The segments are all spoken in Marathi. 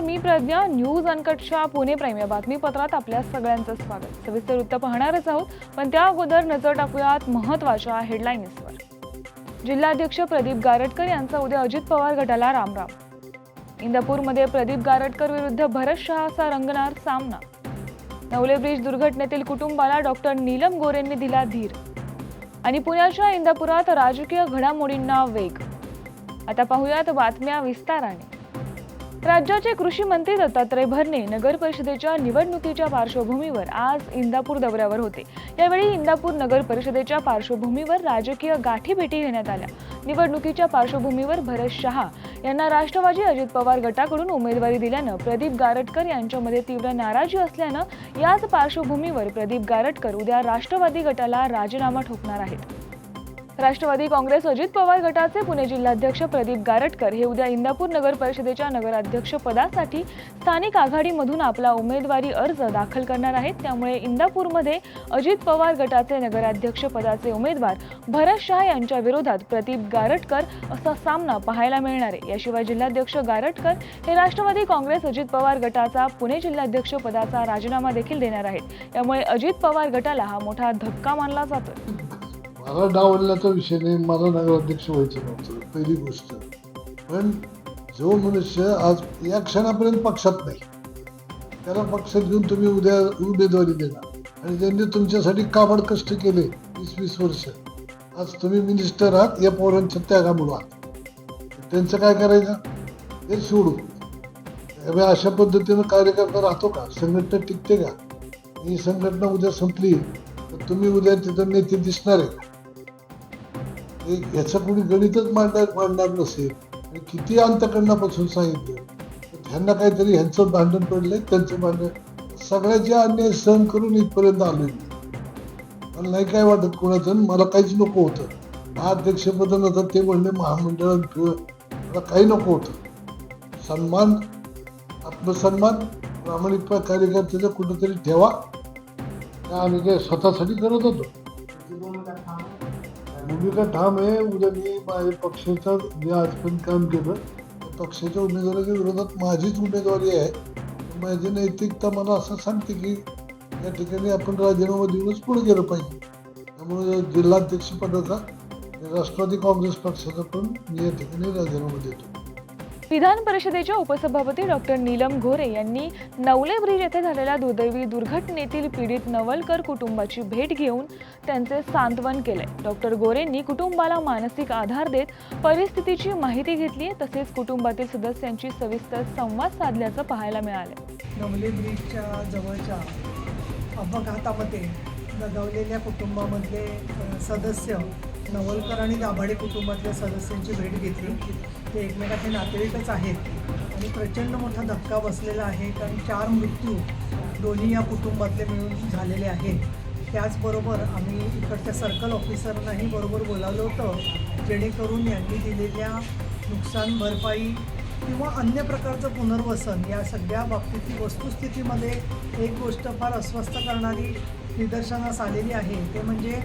नमस्कार मी प्रज्ञा. न्यूज अनकटच्या पुणे प्राईम या बातमीपत्रात आपल्या सगळ्यांचं स्वागत. सविस्तर वृत्त पाहणारच आहोत पण त्या अगोदर नजर टाकूयात महत्त्वाच्या हेडलाईन्सवर जिल्हाध्यक्ष प्रदीप गारटकर यांचा उद्या अजित पवार गटाला रामराम. इंदापूरमध्ये प्रदीप गारटकर विरुद्ध भरत शहाचा रंगणार सामना. नवले ब्रिज दुर्घटनेतील कुटुंबाला डॉक्टर नीलम गोरेंनी दिला धीर. आणि पुण्याच्या इंदापुरात राजकीय घडामोडींना वेग. आता पाहूयात बातम्या विस्ताराने. राज्याचे कृषी मंत्री दत्तात्रय भरणे नगर परिषदेच्या निवडणुकीच्या पार्श्वभूमीवर आज इंदापूर दौऱ्यावर होते. यावेळी इंदापूर नगर परिषदेच्या पार्श्वभूमीवर राजकीय गाठीभेटी घेण्यात आल्या. निवडणुकीच्या पार्श्वभूमीवर भरत शहा यांना राष्ट्रवादी अजित पवार गटाकडून उमेदवारी दिल्यानं प्रदीप गारटकर यांच्यामध्ये तीव्र नाराजी असल्यानं याच पार्श्वभूमीवर प्रदीप गारटकर उद्या राष्ट्रवादी गटाला राजीनामा ठोकणार आहेत. राष्ट्रवादी काँग्रेस अजित पवार गटाचे पुणे जिल्हाध्यक्ष प्रदीप गारटकर हे उद्या इंदापूर नगर परिषदेच्या नगराध्यक्ष पदासाठी स्थानिक आघाडीमधून आपला उमेदवारी अर्ज दाखल करणार आहेत. त्यामुळे इंदापूरमध्ये अजित पवार गटाचे नगराध्यक्ष पदाचे उमेदवार भरत शहा यांच्या विरोधात प्रदीप गारटकर असा सामना पाहायला मिळणार आहे. याशिवाय जिल्हाध्यक्ष गारटकर हे राष्ट्रवादी काँग्रेस अजित पवार गटाचा पुणे जिल्हाध्यक्ष पदाचा राजीनामा देखील देणार आहेत. त्यामुळे अजित पवार गटाला हा मोठा धक्का मानला जातोय. मला डावलण्याचा विषय नाही मला नगराध्यक्ष व्हायचं नव्हतं पहिली गोष्ट. पण जो मनुष्य आज या क्षणापर्यंत पक्षात नाही त्याला पक्षात घेऊन तुम्ही उद्या उमेदवारी देणार. आणि त्यांनी तुमच्यासाठी काबड कष्ट केले वीस वीस वर्ष. आज तुम्ही मिनिस्टर आहात या पोरांच्या त्यागामुळं आहात. त्यांचं काय करायचं? ते सोडू त्यामुळे अशा पद्धतीनं कार्यकर्ता राहतो का? संघटना टिकते का? ही संघटना उद्या संपली तर तुम्ही उद्या तिथं नेते दिसणार आहे. का याचं कोणी गणितच मांडणार मांडणार नसेल. आणि किती अंतकरणापासून सांगितलं? ह्यांना काहीतरी ह्यांचं भांडण पडलंय त्यांचं भांडण. सगळ्याचे अन्याय सहन करून इथपर्यंत आले मला नाही काय वाटत कोणाचं मला काहीच नको होतं. अध्यक्षपद नंतर ते म्हणले महामंडळात ठेव मला काही नको होतं. सन्मान आत्मसन्मान प्रामाणिक कार्यकर्त्याचा कुठंतरी ठेवा. का आम्ही काय स्वतःसाठी करत होतो. भूमिका ठाम आहे उद्या मी माझ्या पक्षाचं जे आजपर्यंत काम केलं. पक्षाच्या उमेदवाराच्या विरोधात माझीच उमेदवारी आहे. माझी नैतिकता मला असं सांगते की या ठिकाणी आपण राजीनामा देऊनच पुढे गेलं पाहिजे. त्यामुळे जिल्हाध्यक्षपदाचा राष्ट्रवादी काँग्रेस पक्षाचा पण मी या ठिकाणी राजीनामा देतो. विधान परिषदेच्या उपसभापती डॉक्टर नीलम घोरे यांनी नवले ब्रिज येथे झालेल्या दुर्दैवी दुर्घटनेतील पीडित नवलकर कुटुंबाची भेट घेऊन त्यांचे सांत्वन केले. डॉक्टर गोरेंनी कुटुंबाला मानसिक आधार देत परिस्थितीची माहिती घेतली तसेच कुटुंबातील सदस्यांची सविस्तर संवाद साधल्याचं पाहायला मिळाले. नवले ब्रिजच्या जवळच्या अपघातामध्ये दगावलेल्या कुटुंबामधले सदस्य नवलकर आणि दाभाडे कुटुंबातल्या सदस्यांची भेट घेतली. ते एकमेकाचे नातेवाईकच आहेत. आणि प्रचंड मोठा धक्का बसलेला आहे. कारण चार मृत्यू दोन्ही या कुटुंबातले मिळून झालेले आहेत. त्याचबरोबर आम्ही इकडच्या सर्कल ऑफिसरनाही बरोबर बोलावलं होतं. जेणेकरून यांनी दिलेल्या नुकसान भरपाई किंवा अन्य प्रकारचं पुनर्वसन या सगळ्या बाबतीतली वस्तुस्थितीमध्ये एक गोष्ट फार अस्वस्थ करणारी निदर्शनास आलेली आहे. ते म्हणजे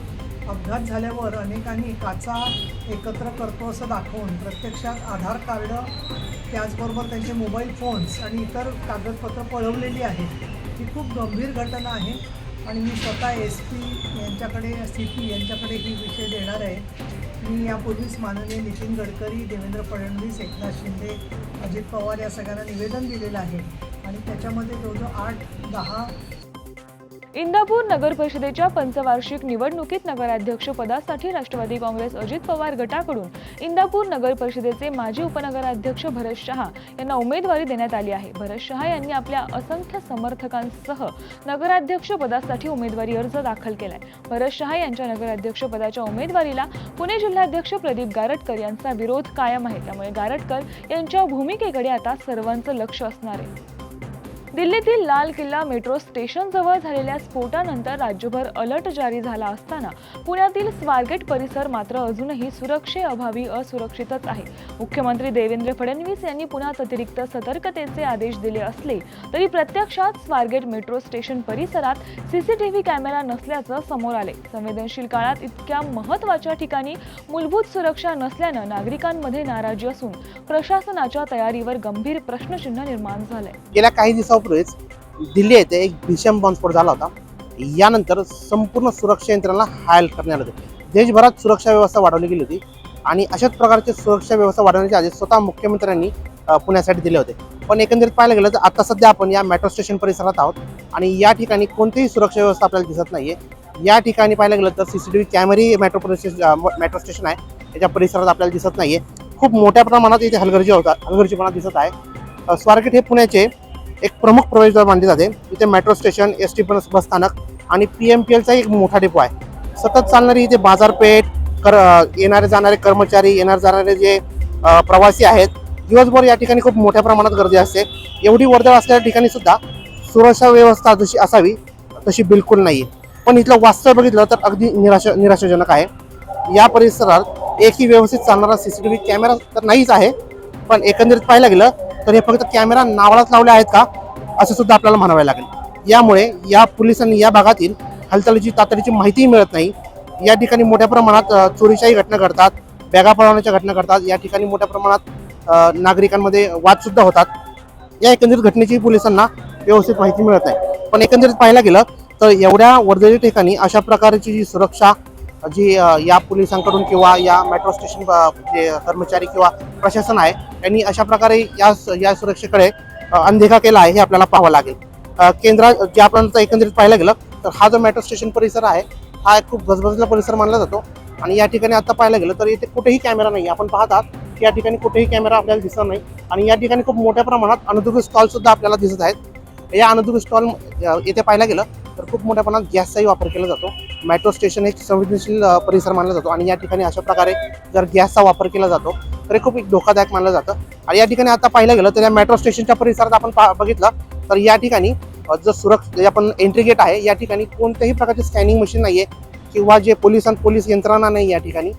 अपघात झाल्यावर अनेकांनी काचा एकत्र करतो असं दाखवून प्रत्यक्षात आधार कार्ड त्याचबरोबर त्यांचे मोबाईल फोन्स आणि इतर कागदपत्र पळवलेली आहेत. ही खूप गंभीर घटना आहे आणि मी स्वतः एस पी यांच्याकडे सी पी यांच्याकडे ही विषय देणार आहे. मी यापूर्वीच माननीय नितीन गडकरी देवेंद्र फडणवीस एकनाथ शिंदे अजित पवार या सगळ्यांना निवेदन दिलेलं आहे. आणि त्याच्यामध्ये जवळजवळ आठ दहा इंदापूर नगर परिषदेच्या पंचवार्षिक निवडणुकीत नगराध्यक्ष पदासाठी राष्ट्रवादी काँग्रेस अजित पवार गटाकडून इंदापूर नगर परिषदेचे माजी उपनगराध्यक्ष भरत शहा यांना उमेदवारी देण्यात आली आहे. भरत शहा यांनी आपल्या असंख्य समर्थकांसह नगराध्यक्ष पदासाठी उमेदवारी अर्ज दाखल केलाय. भरत शहा यांच्या नगराध्यक्ष पदाच्या उमेदवारीला पुणे जिल्हाध्यक्ष प्रदीप गारटकर यांचा विरोध कायम आहे. त्यामुळे गारटकर यांच्या भूमिकेकडे आता सर्वांचं लक्ष असणार आहे. दिल्लीतील लाल किल्ला मेट्रो स्टेशनजवळ झालेल्या स्फोटानंतर राज्यभर अलर्ट जारी झाला असताना पुण्यातील स्वारगेट परिसर मात्र अजूनही सुरक्षेअभावी असुरक्षितच आहे. मुख्यमंत्री देवेंद्र फडणवीस यांनी पुण्यात अतिरिक्त सतर्कतेचे आदेश दिले असले तरी प्रत्यक्षात स्वारगेट मेट्रो स्टेशन परिसरात सीसीटीव्ही कॅमेरा नसल्याचं समोर आले. संवेदनशील काळात इतक्या महत्त्वाच्या ठिकाणी मूलभूत सुरक्षा नसल्यानं नागरिकांमध्ये नाराजी असून प्रशासनाच्या तयारीवर गंभीर प्रश्नचिन्ह निर्माण झालंय. गेल्या काही दिवसापूर्वीच दिल्ली येथे एक भीषण बॉम्बस्फोट झाला होता. यानंतर संपूर्ण सुरक्षा यंत्रणा हायल करण्यात आले देशभरात सुरक्षा व्यवस्था वाढवली गेली होती आणि अशाच प्रकारची सुरक्षा व्यवस्था वाढवण्याचे आदेश स्वतः मुख्यमंत्र्यांनी पुण्यासाठी दिले होते. पण एकंदरीत पाहायला गेलं तर आता सध्या आपण या मेट्रो स्टेशन परिसरात आहोत आणि या ठिकाणी कोणतीही सुरक्षा व्यवस्था आपल्याला दिसत नाहीये. या ठिकाणी पाहायला गेलं तर सी सीसीटीव्ही कॅमेरे मेट्रो परिस मेट्रो स्टेशन आहे. त्याच्या परिसरात आपल्याला दिसत नाहीये. खूप मोठ्या प्रमाणात इथे हलगर्जी होता हलगर्जीपणा दिसत आहे. स्वारगेट हे पुण्याचे एक प्रमुख प्रवेशद्वार मानले जाते. इथे metro station S T bus bus स्थानक आणि पी एम पी एलचा एक मोठा डेपो आहे. सतत चालणारी इथे बाजारपेठ कर येणारे जाणारे कर्मचारी येणारे जाणारे जे प्रवासी आहेत दिवसभर या ठिकाणी खूप मोठ्या प्रमाणात गर्दी असते. एवढी वर्दळ असलेल्या ठिकाणी सुद्धा सुरक्षा व्यवस्था जशी असावी तशी बिलकुल नाही पण इथलं वास्तव बघितलं तर अगदी निराशा निराशाजनक आहे. या परिसरात एकही व्यवस्थित चालणारा C C T V camera तर नाहीच आहे पण एकंदरीत पाहायला गेलं तर हे फक्त कॅमेरा नावालाच लावले आहेत का? असं सुद्धा आपल्याला म्हणावे लागेल. यामुळे या पोलिसांनी या भागातील हालचालीची तातडीची माहितीही मिळत नाही. या ठिकाणी मोठ्या प्रमाणात चोरीच्याही घटना घडतात बॅगा पळवण्याच्या घटना घडतात. या ठिकाणी मोठ्या प्रमाणात नागरिकांमध्ये वादसुद्धा होतात. या एकंदरीत घटनेची पोलिसांना व्यवस्थित माहिती मिळत नाही. पण एकंदरीत पाहायला गेलं तर एवढ्या वर्दळी ठिकाणी अशा प्रकारची जी सुरक्षा जी या पोलिसांकडून किंवा या मेट्रो स्टेशन जे कर्मचारी किंवा प्रशासन आहे यांनी अशा प्रकारे या या सुरक्षेकडे अनदेखा केला आहे हे आपल्याला पाहावं लागेल. केंद्रा जे आपण एकंदरीत पाहायला गेलं तर हा जो मेट्रो स्टेशन परिसर आहे हा एक खूप गजबजला परिसर मानला जातो. आणि या ठिकाणी आता पाहायला गेलं तर इथे कुठेही कॅमेरा नाही. आपण पाहतात की या ठिकाणी कुठेही कॅमेरा आपल्याला दिसत नाही. आणि या ठिकाणी खूप मोठ्या प्रमाणात अनधिकृत स्टॉल सुद्धा आपल्याला दिसत आहेत. या अनधिकृत स्टॉल येथे पाहायला गेलं तर खूप मोठ्या प्रमाणात गॅसचाही वापर केला जातो. मेट्रो स्टेशन एक संवेदनशील परिसर मानला जातो आणि या ठिकाणी अशा प्रकारे जर गॅसचा वापर केला जातो तर हे खूप एक धोकादायक मानलं जातं. आणि या ठिकाणी आता पाहिलं गेलं तर या मेट्रो स्टेशनच्या परिसरात आपण पा- बघितलं तर या ठिकाणी जो सुरक्ष जे आपण एंट्री गेट आहे या ठिकाणी कोणत्याही प्रकारचे स्कॅनिंग मशीन नाही आहे किंवा जे पोलिसां पोलीस यंत्रणा नाही या ठिकाणी.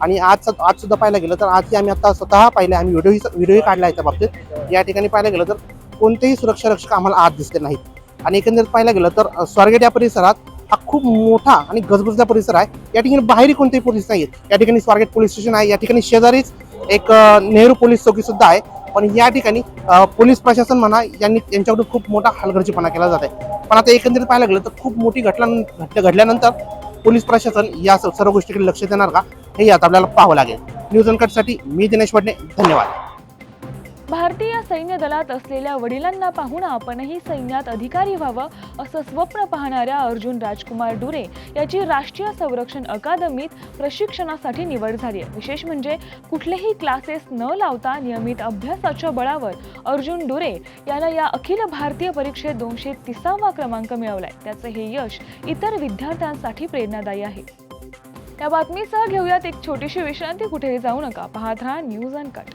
आणि आज आज सुद्धा पाहायला गेलं तर आजही आम्ही आता स्वतः पाहिलं आम्ही व्हिडिओही व्हिडिओही काढला आहे त्या बाबतीत. या ठिकाणी पाहायला गेलं तर कोणतेही सुरक्षा रक्षक आम्हाला आत दिसले नाहीत. आणि एकंदरीत पाहायला गेलं तर स्वारगेट या परिसरात हा खूप मोठा आणि गजबजला परिसर आहे. या ठिकाणी बाहेरही कोणतेही पोलीस नाही आहेत या ठिकाणी स्वारगेट पोलीस स्टेशन आहे. या ठिकाणी शेजारीच एक नेहरू पोलीस चौकी सुद्धा आहे. पण या ठिकाणी पोलीस प्रशासन म्हणा यांनी यांच्याकडून खूप मोठा हलगर्जीपणा केला जात आहे. पण आता एकंदरीत पाहायला गेलं तर खूप मोठी घटना घटना घडल्यानंतर पोलीस प्रशासन या सर्व गोष्टीकडे लक्ष देणार का हे आता आपल्याला पाहावं लागेल. न्यूज अनकटसाठी मी दिनेश वडणे. धन्यवाद. भारतीय सैन्य दलात असलेल्या वडिलांना पाहून आपणही सैन्यात अधिकारी व्हावं असं स्वप्न पाहणाऱ्या अर्जुन राजकुमार डुरे याची राष्ट्रीय संरक्षण अकादमीत प्रशिक्षणासाठी निवड झाली आहे. विशेष म्हणजे कुठलेही क्लासेस न लावता नियमित अभ्यासाच्या बळावर अर्जुन डुरे यानं या अखिल भारतीय परीक्षेत दोनशे तिसावा क्रमांक मिळवलाय. त्याचं हे यश इतर विद्यार्थ्यांसाठी प्रेरणादायी आहे. या बातमीसह घेऊयात एक छोटीशी विश्रांती. कुठेही जाऊ नका. पाहत राहा न्यूज अँड कट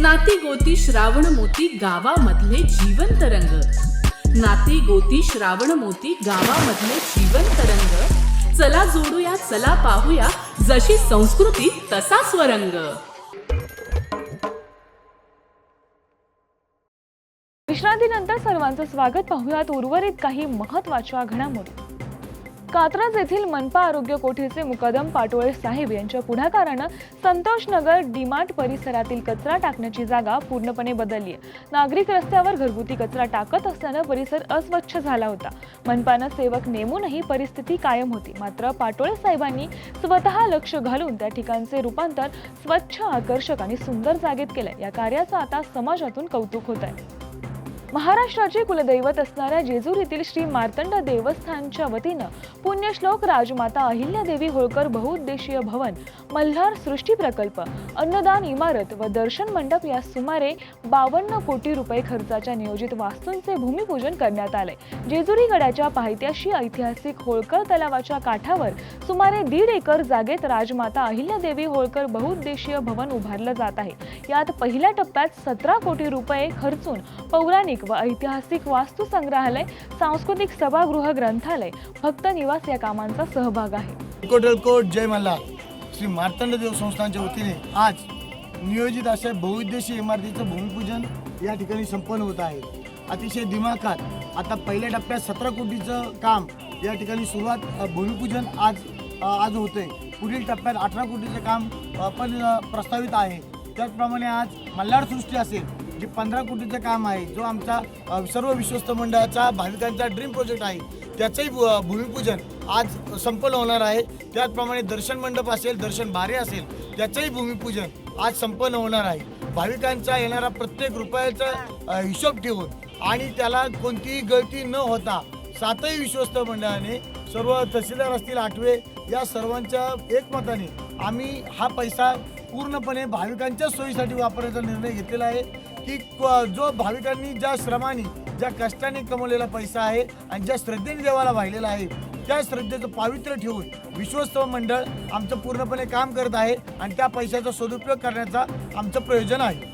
नाती गोती श्रावण मोती गावामधले जिवंत रंग. नाती गोती श्रावण मोती गावामधले जिवंत रंग. चला जोडूया चला पाहूया जशी संस्कृती तसा स्वरंग. विश्रांतीनंतर सर्वांचं स्वागत पाहुयात. उर्वरित काही महत्त्वाच्या घडामोडी. कात्रज येथील मनपा आरोग्य कोठीचे मुकदम पाटोळे साहेब यांच्या पुढाकारानं संतोष नगर डीमार्ट परिसरातील कचरा टाकण्याची जागा पूर्णपणे बदलली आहे. नागरिक रस्त्यावर घरगुती कचरा टाकत असल्यानं परिसर अस्वच्छ झाला होता. मनपानं सेवक नेमूनही परिस्थिती कायम होती. मात्र पाटोळे साहेबांनी स्वतः लक्ष घालून त्या ठिकाणचे रूपांतर स्वच्छ आकर्षक आणि सुंदर जागेत केलंय. या कार्याचं आता समाजातून कौतुक होत आहे महाराष्ट्राचे कुलदैवत असणाऱ्या जेजूर येथील श्री मार्तंड देवस्थानच्या वतीनं पुण्यश्लोक राजमाता अहिल्यादेवी होळकर बहुउद्देशीय भवन मल्हार सृष्टी प्रकल्प अन्नदान इमारत व दर्शन मंडप या सुमारे बावन्न कोटी रुपये खर्चाच्या नियोजित वास्तूंचे भूमिपूजन करण्यात आले. जेजुरी गडाच्या पायथ्याशी ऐतिहासिक होळकर तलावाच्या काठावर सुमारे दीड एकर जागेत राजमाता अहिल्यादेवी होळकर बहुउद्देशीय भवन उभारलं जात आहे. यात पहिल्या टप्प्यात सतरा कोटी रुपये खर्चून पौराणिक व ऐतिहासिक वास्तू संग्रहालय सांस्कृतिक सभागृह ग्रंथालय भक्त निवास या कामांचा सहभाग आहे. कोट जय मल्हार. श्री मार्तंड देव संस्थानच्या वतीने आज नियोजित अशा बहुउद्देशीय इमारतीचं भूमिपूजन या ठिकाणी संपन्न होत आहे. अतिशय दिमाखात आता पहिल्या टप्प्यात सतरा कोटीचं काम या ठिकाणी सुरुवात भूमिपूजन आज आज होते पुढील टप्प्यात अठरा कोटीचं काम पण प्रस्तावित आहे. त्याचप्रमाणे आज मल्हारसृष्टी असेल. जे पंधरा कोटीचं काम आहे जो आमचा सर्व विश्वस्त मंडळाचा भाविकांचा ड्रीम प्रोजेक्ट आहे त्याचंही भू- भूमिपूजन आज संपन्न होणार आहे. त्याचप्रमाणे दर्शन मंडप असेल दर्शन बारे असेल त्याचंही भूमिपूजन आज संपन्न होणार आहे. भाविकांचा येणारा प्रत्येक रुपयाचा हिशोब ठेवून आणि त्याला कोणतीही गळती न होता सातही विश्वस्त मंडळाने सर्व तहसीलदार असतील आठवे या सर्वांच्या एकमताने आम्ही हा पैसा पूर्णपणे भाविकांच्या सोयीसाठी वापरायचा निर्णय घेतलेला आहे. की जो भाविकांनी ज्या श्रमाने ज्या कष्टाने कमवलेला पैसा आहे आणि ज्या श्रद्धेने देवाला वाहिलेला आहे त्या श्रद्धेचं पावित्र्य ठेवून विश्वस्त मंडळ आमचं पूर्णपणे काम करत आहे आणि त्या पैशाचा सदुपयोग करण्याचा आमचं प्रयोजन आहे.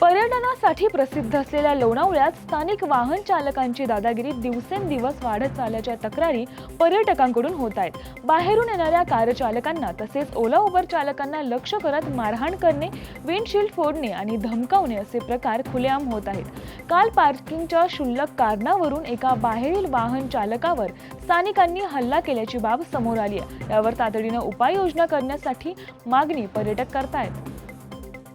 पर्यटनासाठी प्रसिद्ध असलेल्या लोणावळ्यात स्थानिक वाहन चालकांची दादागिरी दिवसेंदिवस वाढत चालल्याच्या तक्रारी पर्यटकांकडून होत आहेत. बाहेरून येणाऱ्या कार चालकांना तसेच ओला उबर चालकांना लक्ष करत मारहाण करणे विंडशील्ड फोडणे आणि धमकावणे असे प्रकार खुलेआम होत आहेत. काल पार्किंगच्या क्षुल्लक कारणावरून एका बाहेरील वाहन चालकावर स्थानिकांनी हल्ला केल्याची बाब समोर आली आहे. यावर तातडीनं उपाययोजना करण्यासाठी मागणी पर्यटक करतायत.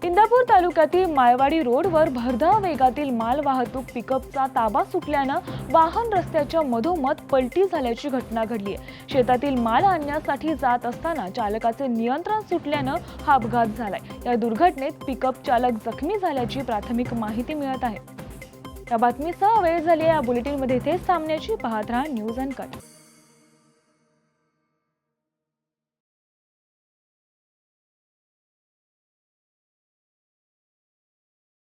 इंदापूर तालुक्यातील माळवाडी रोडवर भरधाव वेगातील माल वाहतूक पिकअपचा ताबा सुटल्यानं वाहन रस्त्याच्या मधोमध पलटी झाल्याची घटना घडली आहे. शेतातील माल आणण्यासाठी जात असताना चालकाचे नियंत्रण सुटल्यानं हा अपघात झालाय. या दुर्घटनेत पिकअप चालक जखमी झाल्याची प्राथमिक माहिती मिळत आहे. या बातमीसह वेळ झाली आहे. या बुलेटिनमध्ये इथेच सामन्याची पाहत राहा. News and cut